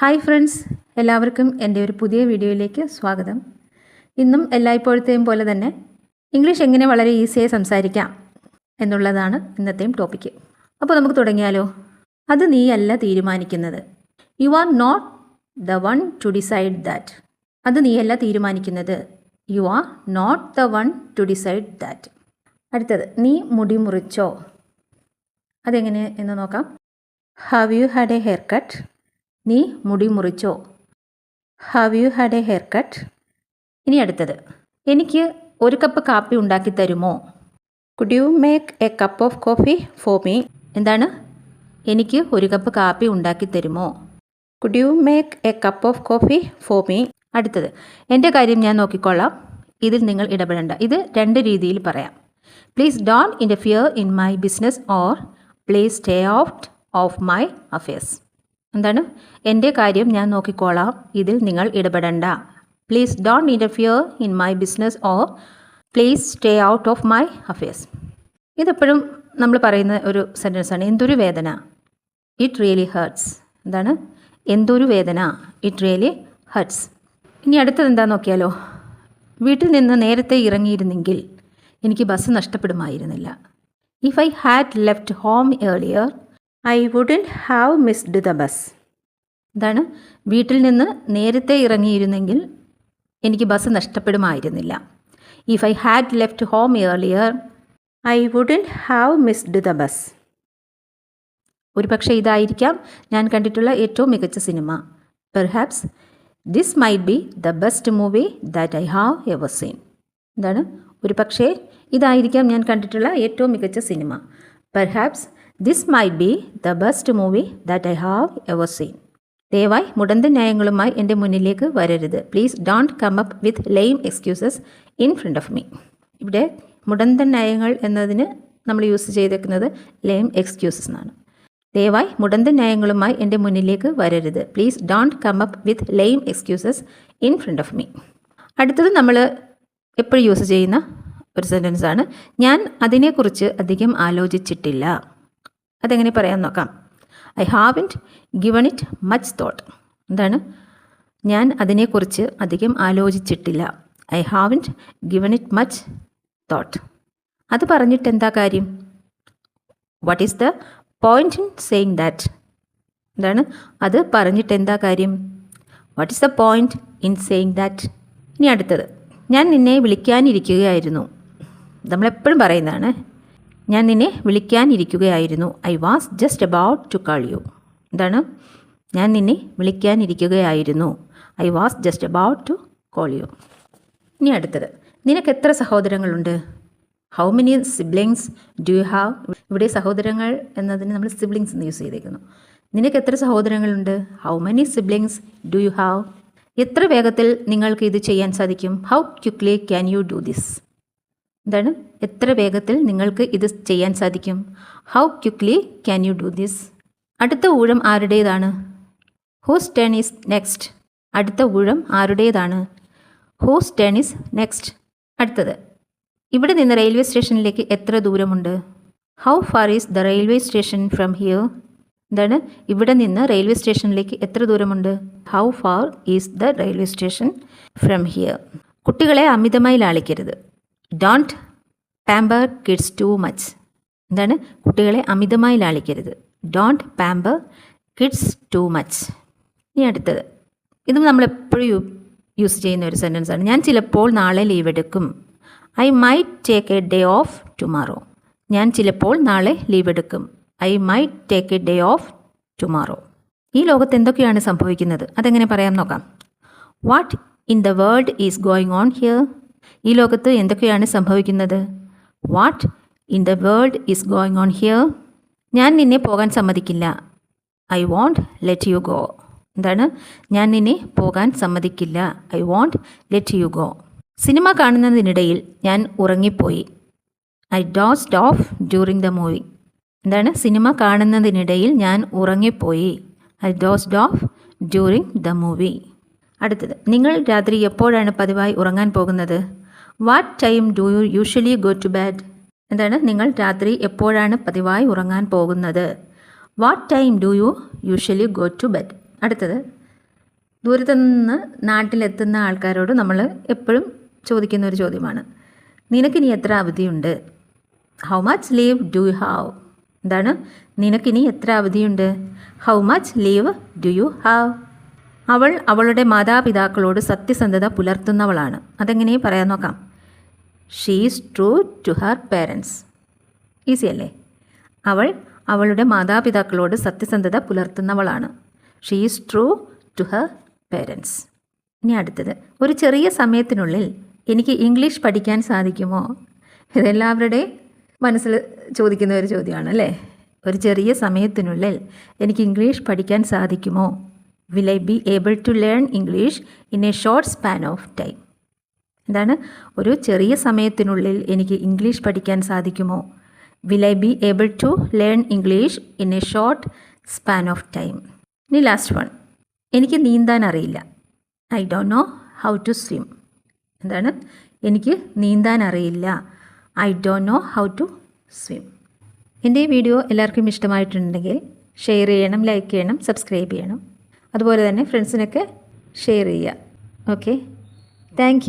Hi friends എല്ലാവർക്കും എന്റെ ഒരു പുതിയ വീഡിയോയിലേക്ക് സ്വാഗതം. ഇന്നും എല്ലായ്പ്പോഴത്തെയും പോലെ തന്നെ ഇംഗ്ലീഷ് എങ്ങനെ വളരെ ഈസിയായി സംസാരിക്കാം എന്നുള്ളതാണ് ഇന്നത്തെയും ടോപ്പിക്ക് അപ്പോൾ നമുക്ക് തുടങ്ങിയാലോ? അത് നീയല്ല തീരുമാനിക്കുന്നത്. You are not the one to decide that അത് നീയല്ല തീരുമാനിക്കുന്നത്. You are not the one to decide that അടുത്തത് നീ മുടി മുറിച്ചോ? അതെങ്ങനെ എന്ന് നോക്കാം. Have you had a hair cut നീ മുടി മുറിച്ചോ? Have you had a hair cut ഇനി അടുത്തത്. എനിക്ക് ഒരു കപ്പ് കാപ്പി ഉണ്ടാക്കി തരുമോ? Could you make a cup of coffee for me എന്താണ്? എനിക്ക് ഒരു കപ്പ് കാപ്പി ഉണ്ടാക്കി തരുമോ? Could you make a cup of coffee for me അടുത്തത്. എന്റെ കാര്യം ഞാൻ നോക്കിക്കൊള്ളാം. ഇതിൽ നിങ്ങൾ ഇടപെടേണ്ട. ഇത് രണ്ട് രീതിയിൽ പറയാം. Please don interfere in my business or please stay out of my affairs എന്താണ്? എന്റെ കാര്യം ഞാൻ നോക്കിക്കോളാം. ഇതിൽ നിങ്ങൾ ഇടപെടണ്ട. Please don interfere in my business or please stay out of my affairs ഇതെപ്പോഴും നമ്മൾ പറയുന്ന ഒരു സെന്റൻസാണ് എന്തൊരു വേദന? ഇറ്റ് റിയലി ഹേർട്സ് എന്താണ്? എന്തൊരു വേദന? ഇറ്റ് റിയലി ഹേർട്സ് ഇനി അടുത്തത് എന്താ നോക്കിയാലോ? വീട്ടിൽ നിന്ന് നേരത്തെ ഇറങ്ങിയിരുന്നെങ്കിൽ എനിക്ക് bus നഷ്ടപ്പെടുമായിരുന്നില്ല. If I had left home earlier I wouldn't have missed the bus എന്താണ്? വീട്ടിൽ നിന്ന് നേരത്തെ ഇറങ്ങിയിരുന്നെങ്കിൽ എനിക്ക് bus നഷ്ടപ്പെടുമായിരുന്നില്ല. If I had left home earlier I wouldn't have missed the bus ഒരു പക്ഷേ ഇതായിരിക്കാം ഞാൻ കണ്ടിട്ടുള്ള ഏറ്റവും മികച്ച cinema. Perhaps this might be the best movie that I have ever seen എന്താണ്? ഒരു പക്ഷേ ഇതായിരിക്കാം ഞാൻ കണ്ടിട്ടുള്ള ഏറ്റവും മികച്ച cinema. Perhaps this might be the best movie that I have ever seen ദയവായി മുടന്ത ന്യായങ്ങളുമായി എന്റെ മുന്നിലേക്ക് വരരുത്. Please don't come up with lame excuses in front of me ഇവിടെ മുടന്ത ന്യായങ്ങൾ എന്നതിന് നമ്മൾ യൂസ് ചെയ്തേക്കുന്നത് ലെയിം എക്സ്ക്യൂസസ് എന്നാണ്. ദയവായി മുടന്ത ന്യായങ്ങളുമായി എന്റെ മുന്നിലേക്ക് വരരുത്. Please don't come up with lame excuses in front of me അടുത്തത് നമ്മൾ എപ്പോഴും യൂസ് ചെയ്യുന്ന ഒരു സെന്റൻസാണ് ഞാൻ അതിനെക്കുറിച്ച് അധികം ആലോചിച്ചിട്ടില്ല. അതെങ്ങനെ പറയാൻ നോക്കാം. I haven't given it much thought എന്താണ്? ഞാൻ അതിനെക്കുറിച്ച് അധികം ആലോചിച്ചിട്ടില്ല. I haven't given it much thought അത് പറഞ്ഞിട്ട് എന്താ കാര്യം? What is the point in saying that എന്താണ്? അത് പറഞ്ഞിട്ട് എന്താ കാര്യം? What is the point in saying that ഇനി അടുത്തത്. ഞാൻ നിന്നെ വിളിക്കാനിരിക്കുകയായിരുന്നു. നമ്മളെപ്പോഴും പറയുന്നതാണ്. ഞാൻ നിന്നെ വിളിക്കാനിരിക്കുകയായിരുന്നു. I was just about to call you എന്താണ്? ഞാൻ നിന്നെ വിളിക്കാനിരിക്കുകയായിരുന്നു. I was just about to call you ഇനി അടുത്തത്. നിനക്ക് എത്ര സഹോദരങ്ങളുണ്ട്? How many siblings do you have ഇവിടെ സഹോദരങ്ങൾ എന്നതിന് നമ്മൾ സിബ്ലിങ്സ് എന്ന് യൂസ് ചെയ്തേക്കുന്നു. നിനക്ക് എത്ര സഹോദരങ്ങളുണ്ട്? How many siblings do you have എത്ര വേഗത്തിൽ നിങ്ങൾക്ക് ഇത് ചെയ്യാൻ സാധിക്കും? How quickly can you do this എന്താണ്? എത്ര വേഗത്തിൽ നിങ്ങൾക്ക് ഇത് ചെയ്യാൻ സാധിക്കും? How quickly can you do this അടുത്ത ഊഴം ആരുടേതാണ്? ഹൂസ് ടേൺ ഈസ് നെക്സ്റ്റ് അടുത്ത ഊഴം ആരുടേതാണ്? ഹൂസ് ടേൺ ഈസ് നെക്സ്റ്റ് അടുത്തത്. ഇവിടെ നിന്ന് റെയിൽവേ സ്റ്റേഷനിലേക്ക് എത്ര ദൂരമുണ്ട്? How far is the railway station from here എന്താണ്? ഇവിടെ നിന്ന് റെയിൽവേ സ്റ്റേഷനിലേക്ക് എത്ര ദൂരമുണ്ട്? How far is the railway station from here കുട്ടികളെ അമിതമായി ലാളിക്കരുത്. Don't pamper kids too much എന്താണ്? കുട്ടികളെ അമിതമായി ലാളിക്കരുത്. Don't pamper kids too much ഇനി അടുത്തത്. ഇത് നമ്മൾ എപ്പോഴും യൂസ് ചെയ്യുന്ന ഒരു സെന്റൻസ് ആണ്. ഞാൻ ചിലപ്പോൾ നാളെ ലീവ് എടുക്കും. I might take a day off tomorrow ഞാൻ ചിലപ്പോൾ നാളെ ലീവ് എടുക്കും. I might take a day off tomorrow ഈ ലോകത്ത് എന്തൊക്കെയാണ് സംഭവിക്കുന്നത്? അതെങ്ങനെ പറയാം നോക്കാം. What in the world is going on here ഈ ലോകത്ത് എന്തൊക്കെയാണ് സംഭവിക്കുന്നത്? What in the world is going on here ഞാൻ നിന്നെ പോകാൻ സമ്മതിക്കില്ല. I won't let you go എന്താണ്? ഞാൻ നിന്നെ പോകാൻ സമ്മതിക്കില്ല. I won't let you go cinema കാണുന്നതിനിടയിൽ ഞാൻ ഉറങ്ങിപ്പോയി. I dozed off during the movie എന്താണ്? സിനിമ കാണുന്നതിനിടയിൽ ഞാൻ ഉറങ്ങിപ്പോയി. I dozed off during the movie അടുത്തത് നിങ്ങൾ രാത്രി എപ്പോഴാണ് പതിവായി ഉറങ്ങാൻ പോകുന്നത്? What time do you usually go to bad എന്താണ് നിങ്ങൾ രാത്രി എപ്പോഴാണ് പതിവായി ഉറങ്ങാൻ പോകുന്നത്? What time do you usually go to bed അടുത്തത് ദൂരത്തു നിന്ന് നാട്ടിലെത്തുന്ന ആൾക്കാരോട് നമ്മൾ എപ്പോഴും ചോദിക്കുന്ന ഒരു ചോദ്യമാണ്. നിനക്കിനി എത്ര അവധിയുണ്ട്? How much leave do you have എന്താണ് നിനക്കിനി എത്ര അവധിയുണ്ട്? How much leave do you have അവൾ അവളുടെ മാതാപിതാക്കളോട് സത്യസന്ധത പുലർത്തുന്നവളാണ്. അതെങ്ങനെ പറയാൻ നോക്കാം. She's true to her parents easy അല്ലേ? അവൾ അവളുടെ മാതാപിതാക്കളോട് സത്യസന്ധത പുലർത്തുന്നവളാണ്. She's true to her parents ഇനി അടുത്തത്. ഒരു ചെറിയ സമയത്തിനുള്ളിൽ എനിക്ക് ഇംഗ്ലീഷ് പഠിക്കാൻ സാധിക്കുമോ? ഇതെല്ലാവരുടെ മനസ്സിൽ ചോദിക്കുന്ന ഒരു ചോദ്യമാണ് അല്ലേ? ഒരു ചെറിയ സമയത്തിനുള്ളിൽ എനിക്ക് ഇംഗ്ലീഷ് പഠിക്കാൻ സാധിക്കുമോ? Will I be able to learn English in a short span of time എന്താണ്? ഒരു ചെറിയ സമയത്തിനുള്ളിൽ എനിക്ക് ഇംഗ്ലീഷ് പഠിക്കാൻ സാധിക്കുമോ? Will I be able to learn English in a short span of time ഇനി ലാസ്റ്റ് വൺ എനിക്ക് നീന്താൻ അറിയില്ല. I don't know how to swim എന്താണ്? എനിക്ക് നീന്താൻ അറിയില്ല. I don't know how to swim എന്റെ ഈ വീഡിയോ എല്ലാവർക്കും ഇഷ്ടമായിട്ടുണ്ടെങ്കിൽ ഷെയർ ചെയ്യണം ലൈക്ക് ചെയ്യണം സബ്സ്ക്രൈബ് ചെയ്യണം. അതുപോലെ തന്നെ ഫ്രണ്ട്സിനൊക്കെ ഷെയർ ചെയ്യുക. Okay thank